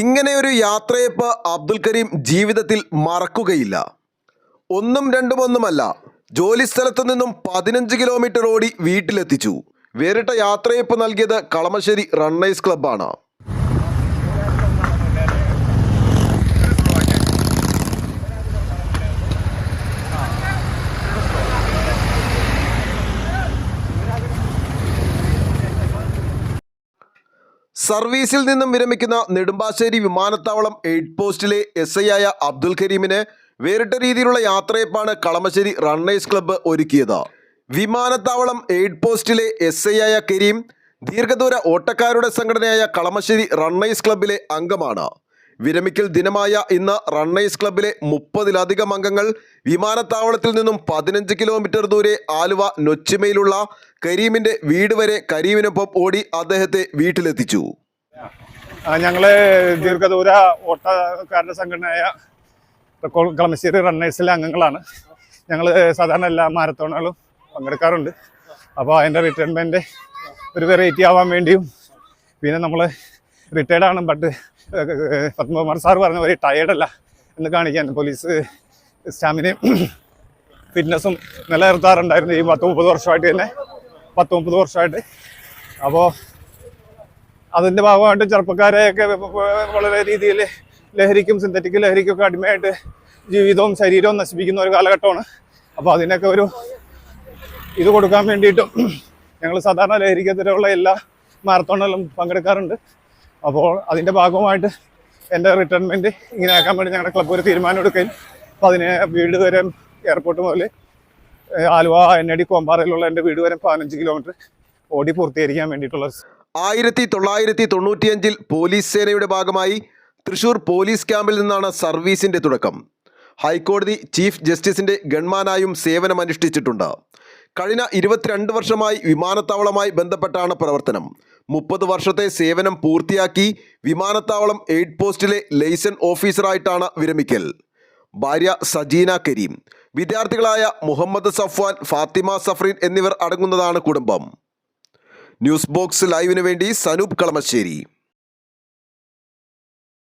ഇങ്ങനെയൊരു യാത്രയപ്പ് അബ്ദുൽ കരീം ജീവിതത്തിൽ മറക്കുകയില്ല. ഒന്നും രണ്ടും ഒന്നുമല്ല ജോലിസ്ഥലത്തു നിന്നും പതിനഞ്ച് കിലോമീറ്റർ ഓടി വീട്ടിലെത്തിച്ചു. വേറിട്ട യാത്രയപ്പ് നൽകിയത് കളമശ്ശേരി റണ്ണേഴ്സ് ക്ലബ്ബാണ്. സർവീസിൽ നിന്നും വിരമിക്കുന്ന നെടുമ്പാശ്ശേരി വിമാനത്താവളം എയ്ഡ് പോസ്റ്റിലെ എസ് ഐ ആയ അബ്ദുൽ കരീമിന് വേറിട്ട രീതിയിലുള്ള യാത്രയപ്പാണ് കളമശ്ശേരി റണ്ണേഴ്സ് ക്ലബ്ബ് ഒരുക്കിയത്. വിമാനത്താവളം എയ്ഡ് പോസ്റ്റിലെ എസ് ഐ ആയ കരീം ദീർഘദൂര ഓട്ടക്കാരുടെ സംഘടനയായ കളമശ്ശേരി റണ്ണേഴ്സ് ക്ലബ്ബിലെ അംഗമാണ്. വിരമിക്കൽ ദിനമായ ഇന്ന് റണ്ണേഴ്സ് ക്ലബ്ബിലെ മുപ്പതിലധികം അംഗങ്ങൾ വിമാനത്താവളത്തിൽ നിന്നും പതിനഞ്ച് കിലോമീറ്റർ ദൂരെ ആലുവ നൊച്ചിമയിലുള്ള കരീമിന്റെ വീട് വരെ കരീമിനൊപ്പം ഓടി അദ്ദേഹത്തെ വീട്ടിലെത്തിച്ചു. ഞങ്ങളെ ദീർഘദൂര ഓട്ടക്കാരുടെ സംഘടനയായ കളമശ്ശേരി റണ്ണേഴ്സിലെ അംഗങ്ങളാണ്. ഞങ്ങൾ സാധാരണ എല്ലാ മാരത്തോണുകളും പങ്കെടുക്കാറുണ്ട്. അപ്പോൾ അതിന്റെ റിട്ടയർമെന്റ് ഒരു വെറൈറ്റി ആവാൻ വേണ്ടിയും പിന്നെ നമ്മൾ റിട്ടയർഡ് ആണ് ബട്ട് പത്മകുമാർ സാർ പറഞ്ഞ പോലെ ടയേർഡല്ല എന്ന് കാണിക്കാൻ പോലീസ് സ്റ്റാമിനയും ഫിറ്റ്നസ്സും നിലനിർത്താറുണ്ടായിരുന്നു ഈ പത്ത് മുപ്പത് വർഷമായിട്ട് തന്നെ. പത്ത് മുപ്പത് വർഷമായിട്ട്. അപ്പോൾ അതിന്റെ ഭാഗമായിട്ട് ചെറുപ്പക്കാരെയൊക്കെ വളരെ രീതിയിൽ ലഹരിക്കും സിന്തറ്റിക് ലഹരിക്കും ഒക്കെ അടിമയായിട്ട് ജീവിതവും ശരീരവും നശിപ്പിക്കുന്ന ഒരു കാലഘട്ടമാണ്. അപ്പോൾ അതിനൊക്കെ ഒരു ഇത് കൊടുക്കാൻ വേണ്ടിയിട്ടും ഞങ്ങൾ സാധാരണ ലഹരിക്കെതിരെയുള്ള എല്ലാ മാരത്തോണിലും പങ്കെടുക്കാറുണ്ട്. അപ്പോൾ അതിന്റെ ഭാഗമായിട്ട് എന്റെ റിട്ടയർമെന്റ് ഇങ്ങനെ ആക്കാൻ വേണ്ടി ഞങ്ങളുടെ ക്ലബ്ബ് ഒരു തീരുമാനം എടുക്കുകയും അപ്പോൾ അതിന് വീട് വരെ എയർപോർട്ട് മുതൽ ആലുവ ആലുവ അടി കോമ്പാറയിലുള്ള എന്റെ വീട് വരെ പതിനഞ്ച് കിലോമീറ്റർ ഓടി പൂർത്തീകരിക്കാൻ വേണ്ടിയിട്ടുള്ള ആയിരത്തി തൊള്ളായിരത്തി തൊണ്ണൂറ്റിയഞ്ചിൽ പോലീസ് സേനയുടെ ഭാഗമായി തൃശൂർ പോലീസ് ക്യാമ്പിൽ നിന്നാണ് സർവീസിന്റെ തുടക്കം. ഹൈക്കോടതി ചീഫ് ജസ്റ്റിസിന്റെ ഗൺമാനായും സേവനമനുഷ്ഠിച്ചിട്ടുണ്ട് കഴിഞ്ഞ ഇരുപത്തിരണ്ട് വർഷമായി വിമാനത്താവളമായി ബന്ധപ്പെട്ടാണ് പ്രവർത്തനം. മുപ്പത് വർഷത്തെ സേവനം പൂർത്തിയാക്കി വിമാനത്താവളം എയ്ഡ് പോസ്റ്റിലെ ലൈസൻ ഓഫീസറായിട്ടാണ് വിരമിക്കൽ. ഭാര്യ സജീന കരീം വിദ്യാർത്ഥികളായ മുഹമ്മദ് സഫ്വാൻ ഫാത്തിമ സഫ്രീൻ എന്നിവർ അടങ്ങുന്നതാണ് കുടുംബം. ന്യൂസ് ബോക്സ് ലൈവിന് വേണ്ടി സനൂപ് കളമശ്ശേരി.